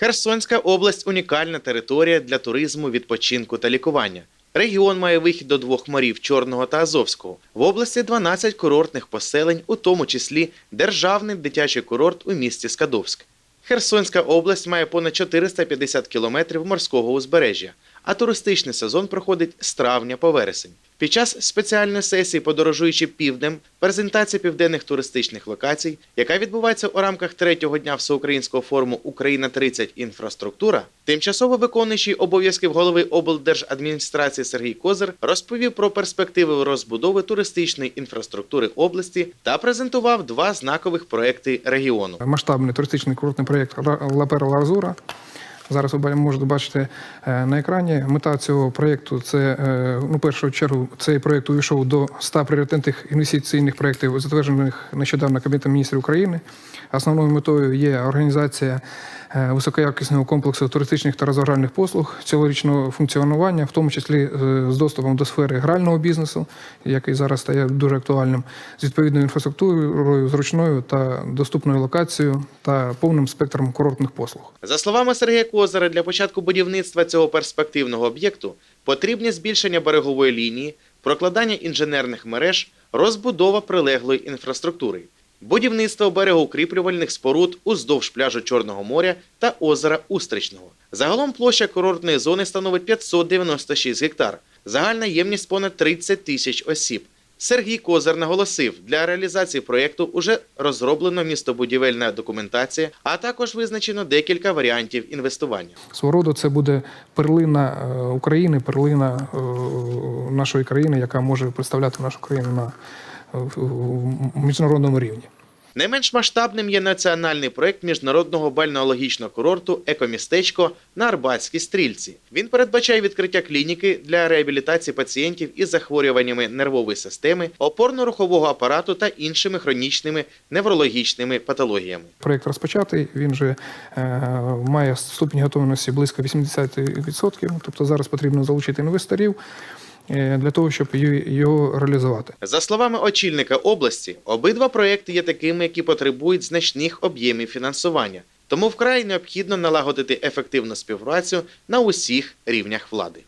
Херсонська область унікальна територія для туризму, відпочинку та лікування. Регіон має вихід до двох морів Чорного та Азовського. В області 12 курортних поселень, у тому числі державний дитячий курорт у місті Скадовськ. Херсонська область має понад 450 кілометрів морського узбережжя, а туристичний сезон проходить з травня по вересень. Під час спеціальної сесії подорожуючи півднем, презентація південних туристичних локацій, яка відбувається у рамках третього дня всеукраїнського форуму Україна 30 інфраструктура, тимчасово виконуючий обов'язків голови облдержадміністрації Сергій Козир розповів про перспективи розбудови туристичної інфраструктури області та презентував два знакових проекти регіону. масштабний туристичний курортний проєкт Ла Перла Азура. Зараз ви можете бачити е, на екрані. Мета цього проєкту це е, ну, першу чергу цей проєкт увійшов до 100 пріоритетних інвестиційних проєктів, затверджених нещодавно Кабінетом міністрів України. Основною метою є організація е, високоякісного комплексу туристичних та розважальних послуг, цілорічного функціонування, в тому числі з доступом до сфери грального бізнесу, який зараз стає дуже актуальним, з відповідною інфраструктурою, зручною та доступною локацією та повним спектром курортних послуг. За словами Сергія Козара, для початку будівництва цього перспективного об'єкту потрібні збільшення берегової лінії, прокладання інженерних мереж, розбудова прилеглої інфраструктури, будівництво берегоукріплювальних споруд уздовж пляжу Чорного моря та озера Устричного. Загалом площа курортної зони становить 596 гектар, загальна ємність понад 30 тисяч осіб. Сергій Козар наголосив, для реалізації проєкту уже розроблено містобудівельна документація, а також визначено декілька варіантів інвестування. Свого роду це буде перлина е, України, перлина е, нашої країни, яка може представляти нашу країну на е, в- міжнародному рівні. Не менш масштабним є національний проект міжнародного бальнеологічного курорту Екомістечко на Арбатській стрільці. Він передбачає відкриття клініки для реабілітації пацієнтів із захворюваннями нервової системи, опорно-рухового апарату та іншими хронічними неврологічними патологіями. Проєкт розпочатий, він вже е, має ступінь готовності близько 80%. Тобто зараз потрібно залучити інвесторів для того, щоб його реалізувати. За словами очільника області, обидва проекти є такими, які потребують значних об'ємів фінансування. Тому вкрай необхідно налагодити ефективну співпрацю на усіх рівнях влади.